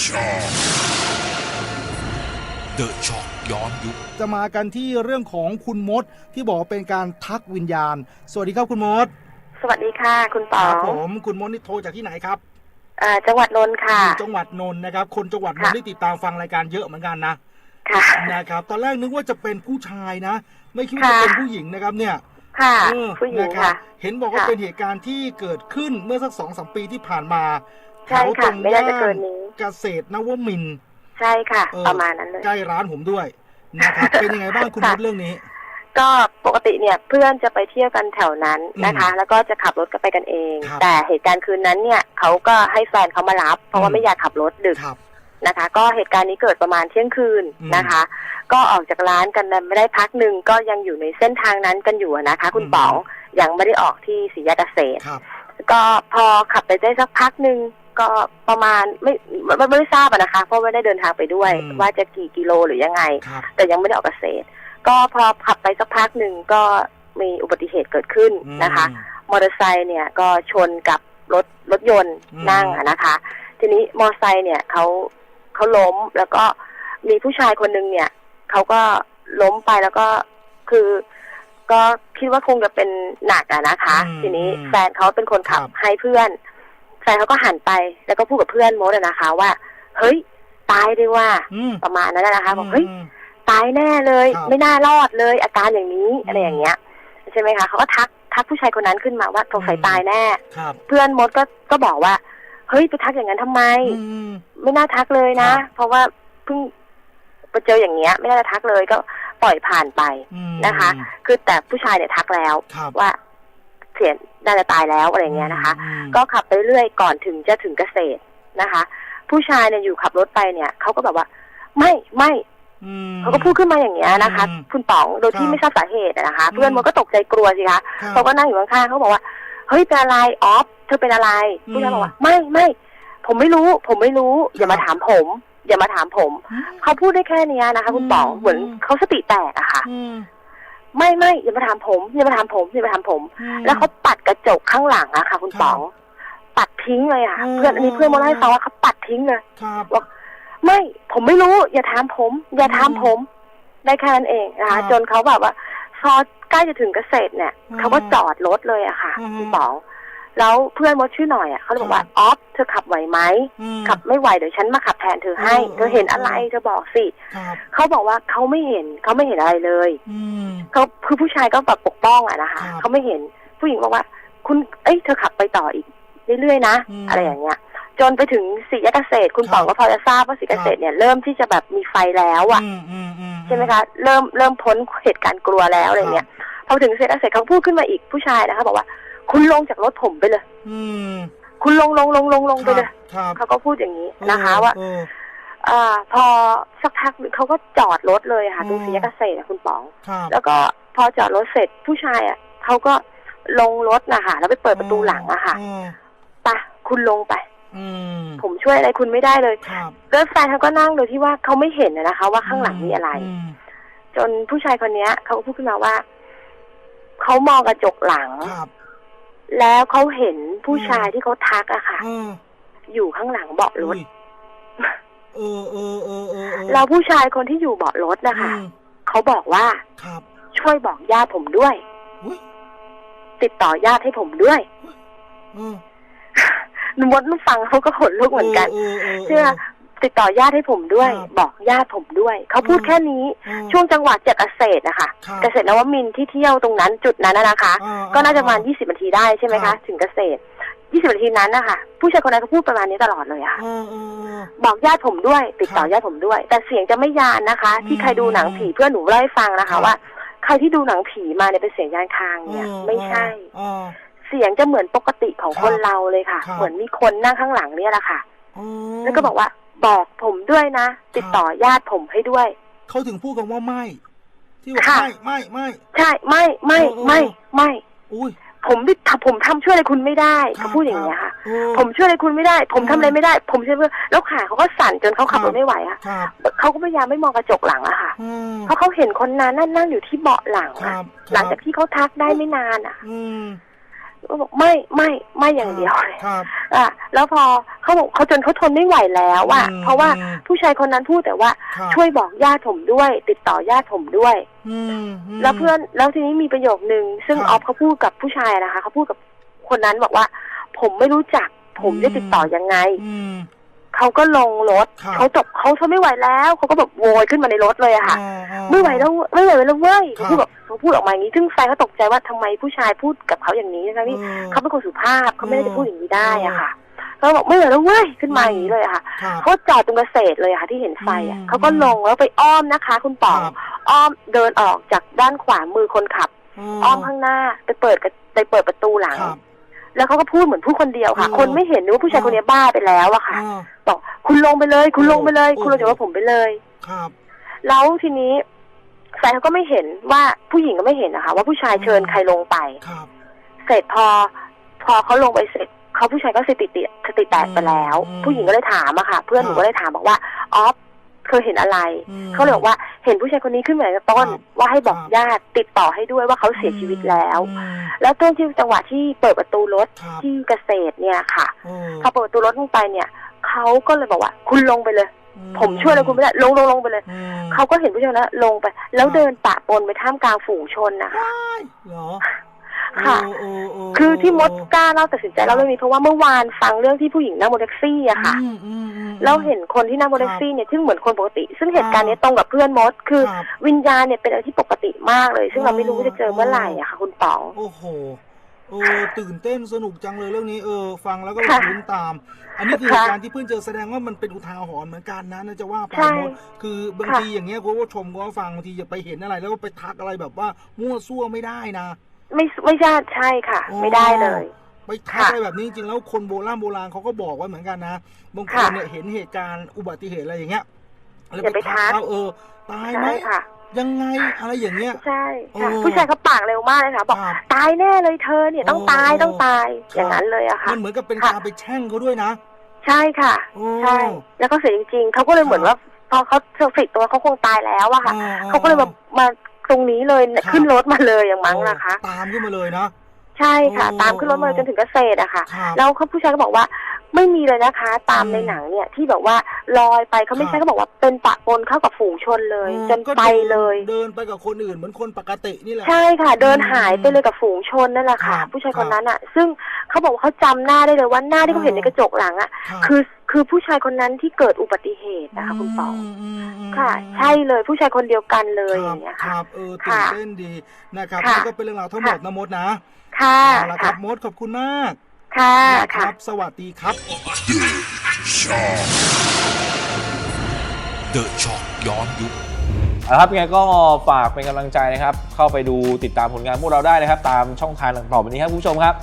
ช็อกเดอะช็อกย้อนยุคจะมากันที่เรื่องของคุณมดที่บอกว่าเป็นการทักวิญญาณ สวัสดีครับคุณมด สวัสดีค่ะคุณปอครับงผมคุณมดนี่โทรจากที่ไหนครับเอ่อจังหวัดนนท์ค่ะอยู่จังหวัดนนท์นะครับ คนจังหวัดนนท์ค่ะได้ติดตามฟังรายการเยอะเหมือนกันนะค่ะนะครับ ตอนแรกนึกว่าจะเป็นผู้ชายนะ ไม่คิดว่าจะค่ะเป็นผู้หญิงนะครับเนี่ยค่ะเออผู้หญิงนรับค่ะ เห็นบอกว่าค่ะเป็นเหตุการณ์ที่เกิดขึ้นเมื่อสักสองสามปีที่ผ่านมาใช่ แถวตค่ะรงไม่น่าจะย่าเกินนนี้เกษตรนวมินทร์ใช่ค่ะเออประมาณนั้นเลยใกล้ร้านผมด้วยนะครับเป็นยังไงบ้างคุณมค่ะดเรื่องนี้ก็ปกติเนี่ยเพื่อนจะไปเที่ยวกันแถวนั้นนะคะอืมแล้วก็จะขับรถกันไปกันเองครับแต่เหตุการณ์คืนนั้นเนี่ยเขาก็ให้แฟนเขามารับ เพราะว่าอืมไม่อยากขับรถดึกครับนะคะ ก็เหตุการณ์นี้เกิดประมาณเที่ยงคืนอืมนะคะ ก็ออกจากร้านกันไม่ได้พักหนึ่งก็ยังอยู่ในเส้นทางนั้นกันอยู่อะนะคะ คุณอืมป๋องยังไม่ได้ออกที่สีแยกเกษตรครับก็พอขับไปได้สักพักหนึ่ง ก็ประมาณไม่ไม่ไม่ไม่ทราบอะนะคะ เพราะไม่ได้เดินทางไปด้วย อืม ว่าจะกี่กิโลหรือยังไง ครับ แต่ยังไม่ได้ออกเกษตร ก็พอขับไปสักพักหนึ่งก็มีอุบัติเหตุเกิดขึ้นนะคะ มอเตอร์ไซค์เนี่ยก็ชนกับรถรถยนต์อืม นั่งอะนะคะ ทีนี้มอเตอร์ไซค์เนี่ยเขาเขาล้มแล้วก็มีผู้ชายคนหนึ่งเนี่ยเขาก็ล้มไปแล้วก็คือ ก็คิดว่าคงจะเป็นหนักอะนะคะ อืมทีนี้อืมแฟนเขาเป็นคนขับครับ ให้เพื่อน แฟนเขาก็หันไปแล้วก็พูดกับเพื่อนมดอะนะคะ ว่า เฮ้ย ตายดีว่า อืมประมาณนั้นอะนะคะบอกเฮ้ย ม ตายแน่เลย ครับไม่น่ารอดเลย อาการอย่างนี้อืมอะไรอย่างเงี้ยใช่ไหมคะเขาก็ทักทักผู้ชายคนนั้นขึ้นมาว่าสงสัยอืม ตายแน่ ครับเพื่อนมดก็ก็บอกว่า เฮ้ยไปทักอย่างนั้นทำไม อืม ไม่น่าทักเลยนะ ครับ เพราะว่าเพิ่งไปเจออย่างเงี้ย ไม่น่าจะทักเลยก็ปล่อยผ่านไป อืมนะคะ คือแต่ผู้ชายเนี่ยทักแล้ว ครับว่าเสียน่าจะตายแล้วอะไรอย่างเงี้ยนะคะอืมก็ขับไปเรื่อยก่อนถึงจะถึงเกษตรนะคะ ผู้ชายเนี่ยอยู่ขับรถไปเนี่ยเขาก็แบบว่า ไม่ไม่อืมเขาก็พูดขึ้นมาอย่างเงี้ยนะคะอืมคุณป๋องโดยที่ครับไม่ทราบสาเหตุอะนะคะอืมเพื่อนมันก็ตกใจกลัวสิคะครับเขาก็นั่งอยู่ข้างๆเขาบอกว่าเฮ้ยเป็นอะไรออฟเธอเป็นอะไรอืมผู้ชายบอกว่าไม่ไม่ผมไม่รู้ ผมไม่รู้ อย่ามาถามผม อย่ามาถามผมอืมเขาพูดได้แค่เนี้ยนะคะ คุณป๋องอืมเหมือนเขาสติแตกอะค่ะอืม ไม่ไม่อย่ามาถามผมอย่ามาถามผมอย่ามาถามผมอืมแล้วเขาปัดกระจกข้างหลังอะค่ะ คุณครับป๋อง ปัดทิ้งเลยอะอืมเพื่อนอันนี้เพื่อนมาเล่าให้ฟังว่าเขาปัดทิ้งเลยครับไม่ผมไม่รู้ อย่าถามผม อย่าถามอืมผม ได้แค่นั้นเองนะครัคะบจนเขาแบบว่าพอใกล้จะถึงเกษตรเนี่ยอืมเขาก็จอดรถเลยอะค่ะอืมคุณป๋อง แล้วเพื่อนมดชื่อหน่อยอะเขาเลยบอกว่าครับออฟเธอขับไหวไหมอืมขับไม่ไหวเดี๋ยวฉันมาขับแทนเธอให้อืมเธอเห็นอะไรอืมเธอบอกสิครับเขาบอกว่าเขาไม่เห็นเขาไม่เห็นอะไรเลยอืมเขาคือผู้ชายก็แบบปกป้องอะนะคะครับเขาไม่เห็นผู้หญิงบอกว่า คุณเอ้ยเธอขับไปต่ออีกเรื่อยๆนะอืมอะไรอย่างเงี้ยจนไปถึงสี่แยกเกษตร คุณครับป๋องก็พอจะทราบว่าสี่แยกเกษตรเนี่ยเริ่มที่จะแบบมีไฟแล้วอะอืมอืมอืมใช่ไหมคะเริ่มเริ่มพ้นเหตุการณ์กลัวแล้วอะไรเงี้ยพอถึงสี่แยกเกษตรเขาพูดขึ้นมาอีกผู้ชายนะคะบอกว่า คุณลงจากรถผมไปเลย อืมคุณลงลงลงลงลงไปเลยครับเขาก็พูดอย่างนี้นะคะเออว่าเอออ่า พอสักพักหนึ่งเขาก็จอดรถเลยค่ะอืมตรงสี่แยกเกษตรอะคุณป๋องครับแล้วก็พอจอดรถเสร็จผู้ชายอะเขาก็ลงรถนะคะแล้วไปเปิดประตูหลังอะค่ะอืมไปะคุณลงไปอืมผมช่วยอะไรคุณไม่ได้เลยครับแล้วแฟนเขาก็นั่งโดยที่ว่าเขาไม่เห็นอะนะคะ ว่าข้างหลังมีอะไรมจนผู้ชายคนเนี้ยเขาก็พูดขึ้นมาว่าเขามองกระจกหลังครับ แล้วเขาเห็นผู้อืมชายที่เขาทักอะค่ะเอออยู่ข้างหลังเบาะรถอุ้ยเออเออเออเออเออแล้วผู้ชายคนที่อยู่เบาะรถนะคะอืมเขาบอกว่าครับ ช่วยบอกญาติผมด้วยอุ้ยติดต่อญาติให้ผมด้วยเออนมดมันฟังเขาก็ขนลุกเหมือนกันเออเออเชื่อ ติดต่อญาติให้ผมด้วย ครับบอกญาติผมด้วย เขาพูดอืม แค่นี้เออช่วงจังหวะจากเกษตรนะคะครับ เกษตรนวมินทร์ที่เที่ยวตรงนั้นจุดนั้นน่ะนะคะ อ่ ก็น่าจะประมาณ 20นาทีได้ใช่ไหมครัคะ บ ถึงเกษตร 20นาทีนั้นนะคะผู้ชายคนนั้นก็พูดประมาณนี้ตลอดเลยอะค่ะเออเออเออบอกญาติผมด้วย ติดต่อครับญาติผมด้วย แต่เสียงจะไม่ยานนะคะที่อืมใครดูหนังผีเพื่อนหนูเล่าให้ฟังนะครัคะ บ ว่าใครที่ดูหนังผีมาเนี่ยเป็นเสียงยานคางเนี่ยเออไม่ใช่เออเสียงจะเหมือนปกติของครับคนเราเลยค่ะ ครับ เหมือนมีคนนั่งข้างหลังเนี่ยแหละค่ะเออแล้วก็บอกว่า บอกผมด้วยนะ ติดต่อญาติผมให้ด้วย เขาถึงพูดกันว่าไม่ ที่บอกค่ะ ไม่ไม่ไม่ใช่ไม่ไม่เออเออไม่ไม่ อุ้ย ผมที่ทำผมทำช่วยอะไรคุณไม่ได้ครับเขาพูดอย่างเงี้ยค่ะเออผมช่วยอะไรคุณไม่ได้ ผมอืมทำอะไรไม่ได้ ผมช่วยเพื่อแล้วขาเขาก็สั่นจนเขาขับครัรบถไม่ไหวอะครับเขาก็พยายามไม่มองกระจกหลังอะค่ะ อืมเพราะเขาเห็นคนนั้นนั่นนั่งอยู่ที่เบาะหลังครัอะบหลังจากที่เขาทักได้ไม่นานอะ อืม ก็บอกไม่ไม่ไม่อย่างเดียวเลยครับ อะแล้วพอเขาบอกเขาจนเขาทนไม่ไหวแล้วอะอืมเพราะว่าอืมผู้ชายคนนั้นพูดแต่ว่าครับ ช่วยบอกญาติผมด้วย ติดต่อญาติผมด้วย อืมม แล้วเพื่อนแล้วทีนี้มีประโยคนึง ซึ่งครับออฟเขาพูดกับผู้ชายนะคะเขาพูดกับคนนั้นบอกว่า ผมไม่รู้จัก ผมอืม จะติดต่อยังไง อืม เขาก็ลงรถครับ เขาจบเขาทนไม่ไหวแล้วเขาก็แบบโวยขึ้นมาในรถเลยอะค่ะ อ่าอ่า ไม่ไหวแล้วไม่ไหวแล้วเว้ยครับ เขาพูดแบบเขาพูดออกมาอย่างนี้ซึ่งแฟนเขาตกใจว่าทำไมผู้ชายพูดกับเขาอย่างนี้ทั้งที่ออ เขาเป็นคนสุภาพเขาไม่ได้เออจะพูดอย่างนี้ได้อะค่ะเขาบอกไม่ไหวแล้วเว้ยขึ้นมาอย่างนี้เลยอะค่ะ ครับ เขาจอดตรงเกษตรเลยอะค่ะที่เห็นไฟอะอืมเขาก็ลงแล้วไปอ้อมนะคะ คุณป๋องครับ อ้อมเดินออกจากด้านขวามือคนขับ อ้อมข้างหน้าไปเปิดกระไปเปิดประตูหลัง ครับ แล้วเขาก็พูดเหมือนพูดคนเดียวค่ะเออคนไม่เห็นนึกว่าผู้ชายคนนี้บ้าไปแล้วอะค่ะอ่าบอกคุณลงไปเลย คุณลงไปเลยโอ้คุณลงจากรถผมไปเลย ครับ แล้วทีนี้แฟนเขาก็ไม่เห็นว่าผู้หญิงก็ไม่เห็นนะคะ ว่าผู้ชายเชิญอืมใครลงไปครับเสร็จพอ พอเขาลงไปเสร็จเขาผู้ชายก็สติติสติแตกไปแล้วอืมผู้หญิงก็เลยถามอะค่ะ เพื่อนหนูครับก็เลยถามบอกว่าออฟ เคยเห็นอะไรอืมเขาเลยบอกว่าเห็นผู้ชายคนนี้ขึ้นมาจากต้นครับว่าให้บอกครับญาติติดต่อให้ด้วยว่าเขาเสียชีวิตแล้วอืมแล้วต้นที่จังหวะที่เปิดประตูรถครับที่เกษตรเนี่ยค่ะเออพอเปิดประตูรถลงไปเนี่ยเขาก็เลยบอกว่า คุณลงไปเลยอืผมช่วยอะไรคุณไม่ได้ลงลงลงไปเลยอืมเขาก็เห็นผู้ชายคนนั้นลงไป แล้วครับเดินปะปนไปท่ามกลางฝูงชนนะคะว้ายเหรอ ค่ะโอ้โอ้โคือที่มดโอ้กล้าเล่าตัดสินใจเล่าเรื่องนี้เพราะว่าเมื่อวานฟังเรื่องที่ผู้หญิงนั่งบนแท็กซี่อะค่ะอืมอืมอืมเราเห็นคนที่นั่งบนแท็กซี่เนี่ยซึ่งเหมือนคนปกติ ซึ่งเหตุการณ์เนี้ยตรงกับเพื่อนมด คือครับวิญญาณเนี่ยเป็นอะไรที่ปกติมากเลย ซึ่งเราไม่รู้ว่าจะเจอเมื่อไหร่อะค่ะ คุณป๋องโอ้โหเออตื่นเต้นสนุกจังเลยเรื่องนี้เออฟังแล้วก็ค่ะลุ้นตาม อันนี้คือเหค่ะตุการณ์ที่เพิ่งเจอแสดงว่ามันเป็นอุทาหรณ์เหมือนกันนะน่าจะว่าไปใช่หมดคือบางค่ะทีอย่างเงี้ยคุณผู้ชมก็ฟังบางทีอย่าไปเห็นอะไร แล้วก็ไปทักอะไรแบบว่ามั่วซั่วไม่ได้นะ ไม่ไม่ใช่ใช่ค่ะอ๋อไม่ได้เลย ไปทักค่ะอะไรแบบนี้จริงๆแล้วคนโบราณโบราณเขาก็บอกไว้เหมือนกันนะบางคนค่ะเนี่ยเห็นเหตุการณ์อุบัติเหตุอะไรอย่างเงี้ยแล้วอย่าไปทักเขาเออ ตายไหมใช่ค่ะยังไงอะไรอย่างเงี้ยใช่ค่ะโอ้ผู้ชายเขาปากเร็วมากเลยค่ะบอกครับตายแน่เลยเธอเนี่ยต้องโอ้ตายโอ้ต้องตายครับอย่างนั้นเลยอะค่ะมันเหมือนกับเป็นค่ะการไปแช่งเขาด้วยนะ ใช่ค่ะโอ้ใช่แล้วก็เสียจริงๆเขาก็เลยเหมือนว่าพอเขาเซอร์ฟิตตัวเขาคงตายแล้วอะค่ะอ่เขาก็เลยมามา ตรงนี้เลยครับ ขึ้นรถมาเลยอย่างมั้งนะคะ ตามขึ้นมาเลยนะ ใช่ค่ะ โอ้ตามขึ้นรถมาเลยจนถึงเกษตรอะค่ะ ครับ แล้วเขาผู้ชายก็บอกว่า ไม่มีเลยนะคะ ตามอืมในหนังเนี่ยที่แบบว่าลอยไปเขาไม่ครัใช่บเขาบอกว่าเป็นปะปนเข้ากับฝูงชนเลยอ๋อจนก็ไปดินเลย เดินไปกับคนอื่นเหมือนคนปกตินี่แหละใช่ค่ะ เดินอืมหายไปเลยกับฝูงชนนั่นแหละค่ะครับผู้ชายคนนั้นอะซึ่งเขาบอกว่าเขาจำหน้าได้เลยว่าหน้าที่เขาเห็นในกระจกหลังอะรับคือคือผู้ชายคนนั้นที่เกิดอุบัติเหตุนะคะคุณปองมอืมอืมค่ะ ใช่เลยผู้ชายคนเดียวกันเลยอย่างเงี้ยคค่ะรับเออตื่นค่ะเต้นดีนะครับค่ะนี่ก็เป็นเรื่องราวทั้งหมดนะมดนะค่ะเอาละครัค่ะบมดขอบคุณมาก ค่ะนะคค่ะ รับ สวัสดีครับ เดอะช็อกย้อนยุคเอาละครับยังไงก็ฝากเป็นกำลังใจนะครับ เข้าไปดูติดตามผลงานพวกเราได้นะครับ ตามช่องทางต่างๆแบบนี้ครับคุณผู้ชมครับ